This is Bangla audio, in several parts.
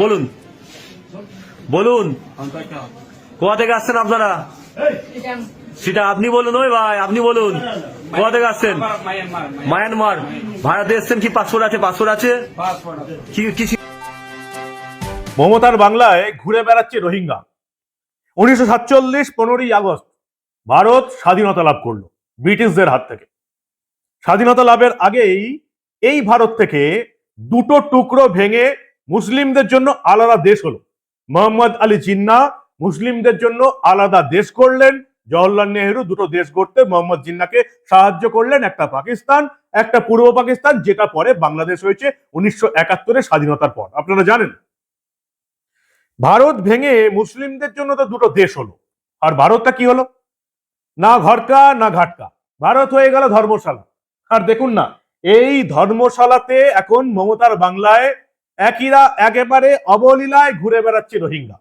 বলুন। বলুন। কোথা থেকে আসছেন আপনারা? সেটা আপনি বলুন ওই ভাই, আপনি বলুন। কোথা থেকে আসছেন? মায়ানমার। ভারতে এসছেন কি? পাসপোর্ট আছে পাসপোর্ট আছে? মমতার বাংলায় ঘুরে বেড়াচ্ছে রোহিঙ্গা। উনিশশো সাতচল্লিশ পনেরোই আগস্ট ভারত স্বাধীনতা লাভ করল, ব্রিটিশদের হাত থেকে। স্বাধীনতা লাভের আগেই এই ভারত থেকে দুটো টুকরো ভেঙে মুসলিমদের জন্য আলাদা দেশ হলো। মোহাম্মদ আলী জিন্না মুসলিমদের জন্য আলাদা দেশ করলেন। জওহরলাল নেহেরু দুটো দেশ গড়তে মোহাম্মদ জিন্নাকে সাহায্য করলেন। একটা পাকিস্তান, একটা পূর্ব পাকিস্তান, যেটা পরে বাংলাদেশ হয়েছে উনিশশো একাত্তরের স্বাধীনতার পর। আপনারা জানেন? ভারত ভেঙে মুসলিমদের জন্য তো দুটো দেশ হলো। আর ভারতটা কি হলো? না ঘরকা, না ঘাটকা। ভারত হয়ে গেল ধর্মশালা। আর দেখুন না, এই ধর্মশালাতে এখন মমতার বাংলায় একইরা একেবারে অবলীলায় ঘুরে বেড়াচ্ছে রোহিঙ্গা।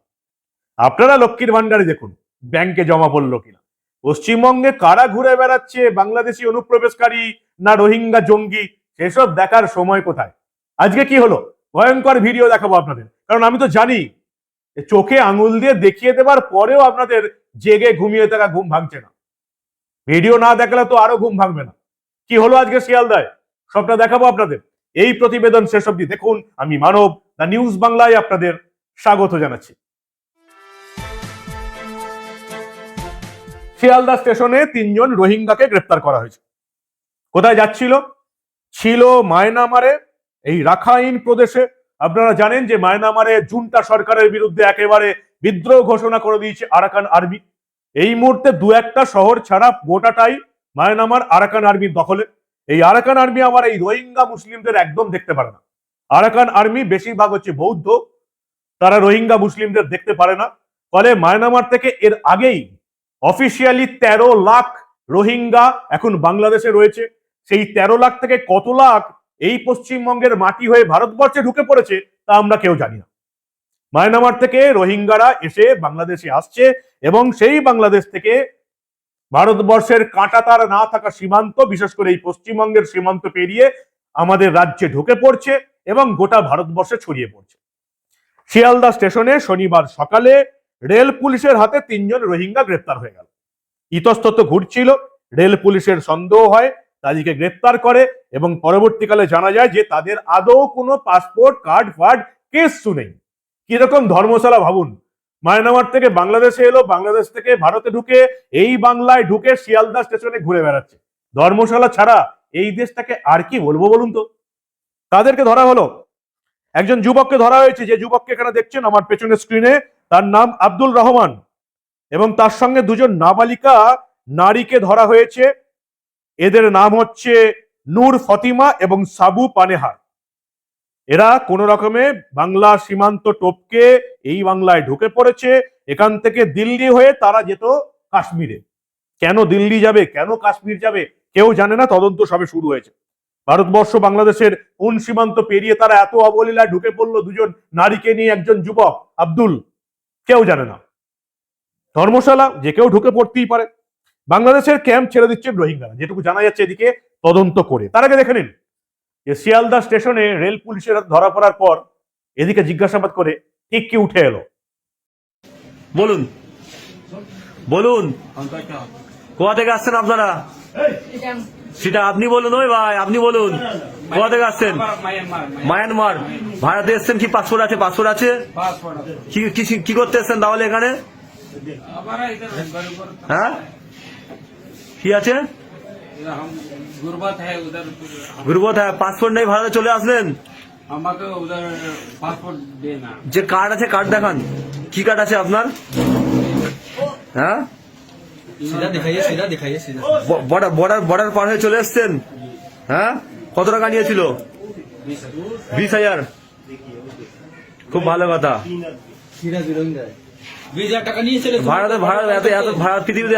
আপনারা লক্ষ্মীর ভান্ডারে দেখুন, ব্যাংকে জমা পড়ল কিনা। পশ্চিমবঙ্গে কারা ঘুরে বেড়াচ্ছে, বাংলাদেশি অনুপ্রবেশকারী না রোহিঙ্গা জঙ্গি, সেসব দেখার সময় কোথায়? আজকে কি হলো? ভয়ঙ্কর ভিডিও দেখাবো আপনাদের। কারণ আমি তো জানি চোখে আঙুল দিয়ে দেখিয়ে দেবার পরেও আপনাদের জেগে ঘুমিয়ে থাকা ঘুম ভাঙছে না। ভিডিও না দেখালে তো আরও ঘুম ভাঙবে না। কি হলো আজকে শিয়ালদায়? সবটা দেখাবো আপনাদের। এই প্রতিবেদন শেষ অব্দি দেখুন। আমি মানব দ্য নিউজ বাংলায় আপনাদের স্বাগত জানাচ্ছি। শিয়ালদা স্টেশনে তিনজন রোহিঙ্গাকে গ্রেপ্তার করা হয়েছে। কোথায় যাচ্ছিল? ছিল মায়ানমারে, এই রাখাইন প্রদেশে। আপনারা জানেন যে মায়ানমারে জুনটা সরকারের বিরুদ্ধে একেবারে বিদ্রোহ ঘোষণা করে দিয়েছে আরাকান আর্মি এই মুহূর্তে দু একটা শহর ছাড়া গোটাটাই মায়ানমার আরাকান আর্মির দখলে। এই আরাকান আর্মি আমার এই রোহিঙ্গা মুসলিমদের একদম দেখতে পারে না। আরাকান আর্মি বেশিরভাগ হচ্ছে বৌদ্ধ, তারা রোহিঙ্গা মুসলিমদের দেখতে পারে না। ফলে মায়ানমার থেকে এর আগেই অফিসিয়ালি তেরো লাখ রোহিঙ্গা এখন বাংলাদেশে রয়েছে। সেই তেরো লাখ থেকে কত লাখ এই পশ্চিমবঙ্গের মাটি হয়ে ভারতবর্ষে ঢুকে পড়েছে তা আমরা কেউ জানি না। মায়ানমার থেকে রোহিঙ্গারা এসে বাংলাদেশে আসছে এবং সেই বাংলাদেশ থেকে ভারতবর্ষের কাঁটা কাঁটাতার না থাকা সীমান্ত, বিশেষ করে এই পশ্চিমবঙ্গের সীমান্ত পেরিয়ে আমাদের রাজ্যে ঢুকে পড়ছে এবং গোটা ভারতবর্ষে ছড়িয়ে পড়ছে। শিয়ালদা স্টেশনে শনিবার সকালে রেল পুলিশের হাতে তিনজন রোহিঙ্গা গ্রেপ্তার হয়ে গেল। ইতস্তত ঘুরছিল, রেল পুলিশের সন্দেহ হয়, তাদেরকে গ্রেপ্তার করে এবং পরবর্তীকালে জানা যায় যে তাদের আদৌ কোনো পাসপোর্ট, কার্ড, ফার্ড কেস নেই। কীরকম ধর্মশালা ভাবুন মায়ানমার থেকে বাংলাদেশে এলো, বাংলাদেশ থেকে ভারতে ঢুকে এই বাংলায় ঢুকে শিয়ালদা স্টেশনে ঘুরে বেড়াচ্ছে। ধর্মশালা ছাড়া এই দেশটাকে আর কি বলব বলুন তো? তাদেরকে ধরা হলো। একজন যুবককে ধরা হয়েছে, যে যুবককে এখানে দেখছেন আমার পেছনের স্ক্রিনে তার নাম আব্দুল রহমান। এবং তার সঙ্গে দুজন নাবালিকা নারীকে ধরা হয়েছে। এদের নাম হচ্ছে নূর ফতিমা এবং সাবু পানেহার। এরা কোন রকমে বাংলা সীমান্ত টপকে এই বাংলায় ঢুকে পড়েছে। এখান থেকে দিল্লি হয়ে তারা যেত কাশ্মীরে। কেন দিল্লি যাবে? কেন কাশ্মীর যাবে? কেউ জানে না, তদন্ত সবে শুরু হয়েছে। ভারতবর্ষ বাংলাদেশের কোন সীমান্ত পেরিয়ে তারা এত অবলীলায় ঢুকে পড়ল দুজন নারীকে নিয়ে একজন যুবক, আব্দুল? কেউ জানে না। ধর্মশালা, যে কেউ ঢুকে পড়তেই পারে। বাংলাদেশের ক্যাম্প ছেড়ে দিচ্ছে রোহিঙ্গারা। যেটুকু জানা যাচ্ছে এদিকে তদন্ত করে। তার আগে দেখে নিন। শিয়ালদা স্টেশনে রেল পুলিশের ধরা পড়ার পর এদিকে জিজ্ঞাসাবাদ করে ঠিক কি উঠে এলো। বলুন। বলুন। কোয়া থেকে আসছেন আপনারা? সেটা আপনি বলুন ওই ভাই, আপনি বলুন। কোয়া থেকে আসছেন? মায়ানমার। ভারতে এসছেন কি? পাসপোর্ট আছে পাসপোর্ট আছে? কি করতে এসছেন তাহলে এখানে? হ্যাঁ? কি আছে? গুরবত হ্যাঁ পাসপোর্ট নেই ভারতে চলে আসলেন? আমাকে পাসপোর্ট না। যে কার্ড আছে কার্ড দেখান। কি কার্ড আছে আপনার? হ্যাঁ? বর্ডার বর্ডার বর্ডার পার হয়ে চলে এসছেন? হ্যাঁ? কত টাকা নিয়েছিল? বিশ হাজার। খুব ভালো কথা। ভারতে ভারত এত ভারত পৃথিবীতে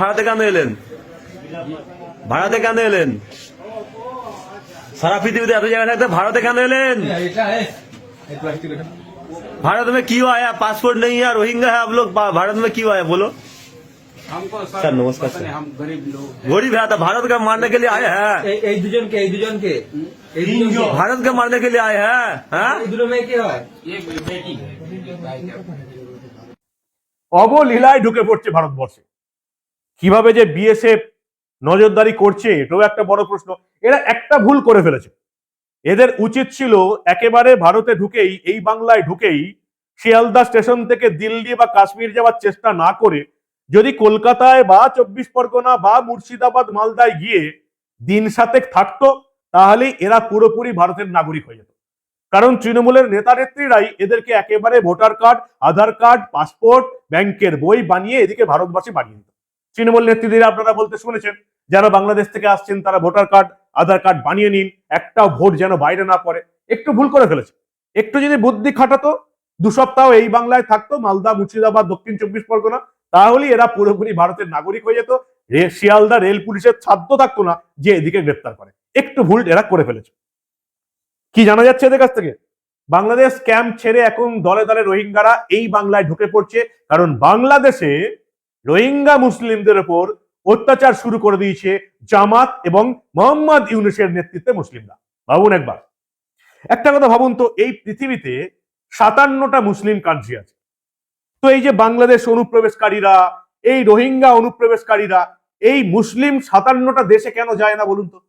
ভারতে কেন এলেন? ভারতে কেন এলেন সারা পৃথিবীতে এত জায়গা থাকতে ভারতে কেন এলেন এটা है एक प्लास्टिक का भारत में क्यों आया पासपोर्ट नहीं है रोहिंगा है आप लोग बा- भारत में क्यों आया बोलो हमको सर, नमस्कार, पता सर। नहीं, हम गरीब लोग गरीब है तो भारत का मारने के लिए आए हैं এই এই দুজনকে এই দুজনকে এই দুজনকে भारत के मारने के लिए आए हैं हाँ? এই দুটো মেয়ে কে হয় ये बेटी है भाई का। অবলীলায় ঢুকে পড়ছে ভারতবর্ষে কিভাবে যে বিএসএফ নজরদারি করছে, এটাও একটা বড় প্রশ্ন। এরা একটা ভুল করে ফেলেছে। এদের উচিত ছিল একেবারে ভারতে ঢুকেই, এই বাংলায় ঢুকেই শিয়ালদা স্টেশন থেকে দিল্লি বা কাশ্মীর যাওয়ার চেষ্টা না করে, যদি কলকাতায় বা চব্বিশ পরগনা বা মুর্শিদাবাদ, মালদায় গিয়ে দিন সাতেক থাকতো, তাহলে এরা পুরোপুরি ভারতের নাগরিক হয়ে যেত। কারণ তৃণমূলের নেতা নেত্রীরাই এদেরকে একেবারে voter card, Aadhaar card, passport, ব্যাংকের বই বানিয়ে এদিকে ভারতবাসী বানিয়ে দিত। তৃণমূল নেত্রীদের আপনারা বলতে শুনেছেন, যারা বাংলাদেশ থেকে আসছেন তারা ভোটার কার্ড, আধার কার্ড বানিয়ে নিন, একটাও ভোট যেন বাইরে না পড়ে। একটু ভুল করে ফেলেছে একটু যদি বুদ্ধি খাটাতো, দু সপ্তাহ এই বাংলায় থাকতো, মালদা, মুর্শিদাবাদ, দক্ষিণ চব্বিশ পরগনা তাহলে এরা পুরোপুরি ভারতের নাগরিক হয়ে যেত। শিয়ালদা রেল পুলিশের ছাদ্য থাকতো না, যে এদিকে গ্রেপ্তার করে। একটু ভুল এরা করে ফেলেছে। কি জানা যাচ্ছে এদের কাছ থেকে? বাংলাদেশ ক্যাম্প ছেড়ে এখন দলে দলে রোহিঙ্গারা এই বাংলায় ঢুকে পড়ছে, কারণ বাংলাদেশে রোহিঙ্গা মুসলিমদের ওপর অত্যাচার শুরু করে দিয়েছে জামাত এবং মোহাম্মদ ইউনুসের নেতৃত্বে মুসলিমরা। ভাবুন একবার। একটা কথা ভাবুন তো, এই পৃথিবীতে সাতান্নটা মুসলিম কান্ট্রি আছে। তো এই যে বাংলাদেশ অনুপ্রবেশকারীরা, এই রোহিঙ্গা অনুপ্রবেশকারীরা, এই মুসলিম সাতান্নটা দেশে কেন যায় না বলুন তো?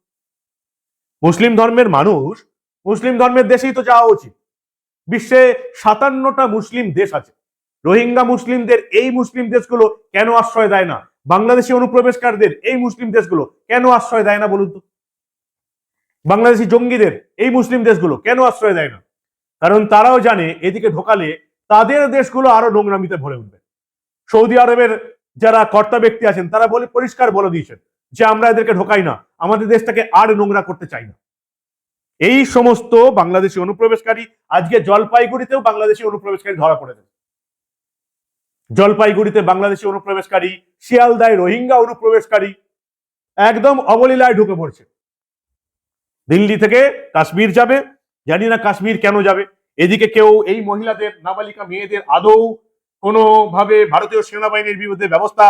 মুসলিম ধর্মের মানুষ, মুসলিম ধর্মের দেশেই তো যাওয়া উচিত। বিশ্বে সাতান্নটা মুসলিম দেশ আছে। রোহিঙ্গা মুসলিমদের, এই মুসলিম দেশগুলো কেন আশ্রয় দেয় না? বাংলাদেশি অনুপ্রবেশকারীদের, এই মুসলিম দেশগুলো কেন আশ্রয় দেয় না বলুন তো? বাংলাদেশি জঙ্গিদের, এই মুসলিম দেশগুলো কেন আশ্রয় দেয় না? কারণ তারাও জানে এদিকে ঢোকালে তাদের দেশগুলো আরও নোংরামিতে ভরে উঠবে। সৌদি আরবের যারা কর্তা ব্যক্তি আছেন, তারা বলে পরিষ্কার বলে দিয়েছেন যে আমরা এদেরকে ঢোকাই না, আমাদের দেশটাকে আর নোংরা করতে চাই না। এই সমস্ত বাংলাদেশি অনুপ্রবেশকারী আজকে জলপাইগুড়িতেও বাংলাদেশি অনুপ্রবেশকারী ধরা পড়েছে। জলপাইগুড়িতে বাংলাদেশি অনুপ্রবেশকারী, শিয়ালদায় রোহিঙ্গা অনুপ্রবেশকারী একদম অবলীলায় ঢুকে পড়ছে। দিল্লি থেকে কাশ্মীর যাবে, জানি না কাশ্মীর কেন যাবে। এদিকে কেউ এই মহিলাদের নাবালিকা মেয়েদের আদৌ কোনোভাবে ভারতীয় সেনাবাহিনীর বিরুদ্ধে ব্যবস্থা,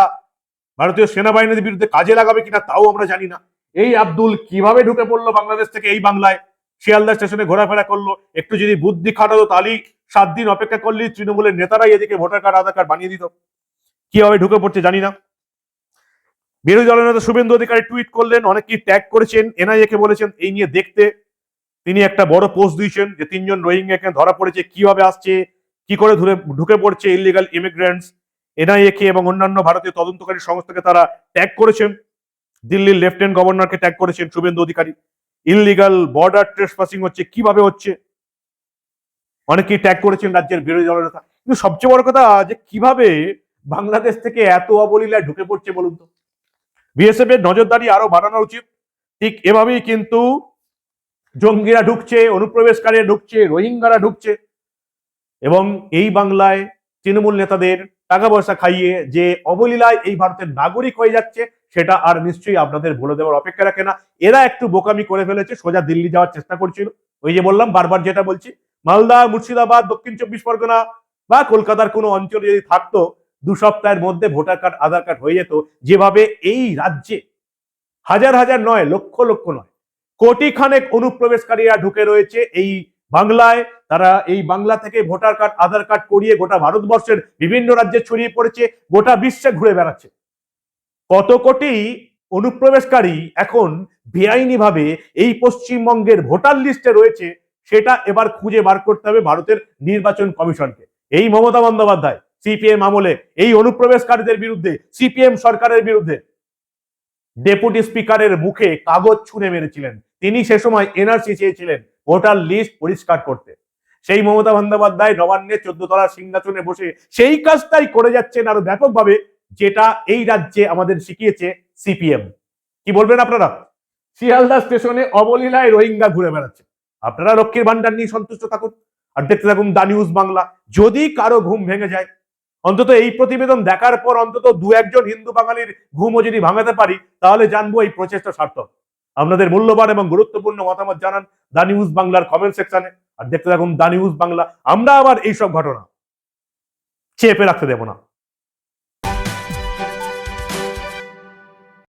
ভারতীয় সেনাবাহিনীর বিরুদ্ধে কাজে লাগাবে কিনা তাও আমরা জানি না। এই আব্দুল কীভাবে ঢুকে পড়ল বাংলাদেশ থেকে এই বাংলায়? শিয়ালদা স্টেশনে ঘোরাফেরা করল, একটু যদি বুদ্ধি খাটাতো তাহলেই সাত দিন অপেক্ষা করলেই তৃণমূলের নেতারাই এদিকে ভোটার কার্ড, আধার কার্ড বানিয়ে দিত। কীভাবে ঢুকে পড়ছে জানি না। বিরোধী দলের নেতা শুভেন্দু অধিকারী টুইট করলেন, অনেকেই ট্যাগ করেছেন এনআইএ কে বলেছেন, এই নিয়ে দেখতে। তিনি একটা বড় পোস্ট দিয়েছেন যে তিনজন রোহিঙ্গা এখানে ধরা পড়েছে, কীভাবে আসছে, কি করে ধরে, ঢুকে পড়ছে ইলিগাল ইমিগ্রেন্টস এনআইএ কে এবং অন্যান্য ভারতীয় তদন্তকারী সংস্থাকে তারা ট্যাগ করেছেন। দিল্লির লেফটেন্যান্ট গভর্নরকে ট্যাগ করেছেন Suvendu Adhikari. Illegal border trespassing হচ্ছে, কীভাবে হচ্ছে? অনেকেই ট্যাগ করেছেন রাজ্যের বিরোধী দলের নেতা কিন্তু সবচেয়ে বড় কথা যে কীভাবে বাংলাদেশ থেকে এত অবলীলায় ঢুকে পড়ছে বলুন তো? বিএসএফ এর নজরদারি আরও বাড়ানো উচিত। ঠিক এভাবেই কিন্তু জঙ্গিরা ঢুকছে অনুপ্রবেশকারীরা ঢুকছে, রোহিঙ্গারা ঢুকছে। এবং এই বাংলায় তৃণমূল নেতাদের টাকা পয়সা খাইয়ে যে অবলীলায় এই ভারতের নাগরিক হয়ে যাচ্ছে, সেটা আর নিশ্চয়ই আপনাদের বলে দেওয়ার অপেক্ষা রাখে না। এরা একটু বোকামি করে ফেলেছে, সোজা দিল্লি যাওয়ার চেষ্টা করছিল। ওই যে বললাম, বারবার যেটা বলছি মালদা, মুর্শিদাবাদ, দক্ষিণ চব্বিশ পরগনা বা কলকাতার কোনো অঞ্চলে যদি থাকতো, দু সপ্তাহের মধ্যে ভোটার কার্ড, আধার কার্ড হয়ে যেত। যেভাবে এই রাজ্যে হাজার হাজার নয়, লক্ষ লক্ষ নয় কোটি খানেক অনুপ্রবেশকারীরা ঢুকে রয়েছে এই বাংলায়। তারা এই বাংলা থেকে ভোটার কার্ড, আধার কার্ড করিয়ে গোটা ভারতবর্ষের বিভিন্ন রাজ্যে ছড়িয়ে পড়েছে, গোটা বিশ্বে ঘুরে বেড়াচ্ছে। কত কোটি অনুপ্রবেশকারী এখন বেআইনিভাবে এই পশ্চিমবঙ্গের ভোটার লিস্টে রয়েছে সেটা এবার খুঁজে বার করতে হবে ভারতের নির্বাচন কমিশনকে। এই মমতা বন্দ্যোপাধ্যায়, সিপিএম আমলে, এই অনুপ্রবেশকারীদের বিরুদ্ধে, সিপিএম সরকারের বিরুদ্ধে ডেপুটি স্পিকারের মুখে কাগজ ছুঁড়ে মেরেছিলেন। তিনি সে সময় এনআরসি চেয়েছিলেন ভোটার লিস্ট পরিষ্কার করতে। সেই মমতা বন্দ্যোপাধ্যায় নবান্নে চোদ্দ তলার সিংহাসনে বসে সেই কাজটাই করে যাচ্ছেন আরও ব্যাপকভাবে, যেটা এই রাজ্যে আমাদের শিখিয়েছে সিপিএম। কি বলবেন আপনারা? শিয়ালদা স্টেশনে অবলীলায় রোহিঙ্গা ঘুরে বেড়াচ্ছে। আপনারা লক্ষ্মীর ভান্ডার নিয়ে সন্তুষ্ট থাকুন। আর দেখতে থাকুন দা নিউজ বাংলা। যদি কারও ঘুম ভেঙে যায়, অন্তত এই প্রতিবেদন দেখার পর অন্তত দু একজন হিন্দু বাঙালির ঘুমও যদি ভাঙাতে পারি, তাহলে জানব এই প্রচেষ্টা সার্থক। আপনাদের মূল্যবান এবং গুরুত্বপূর্ণ মতামত জানান দা নিউজ বাংলার কমেন্ট সেকশনে আর দেখতে থাকুন দা নিউজ বাংলা। আমরা আবার এইসব ঘটনা চেপে রাখতে দেব না।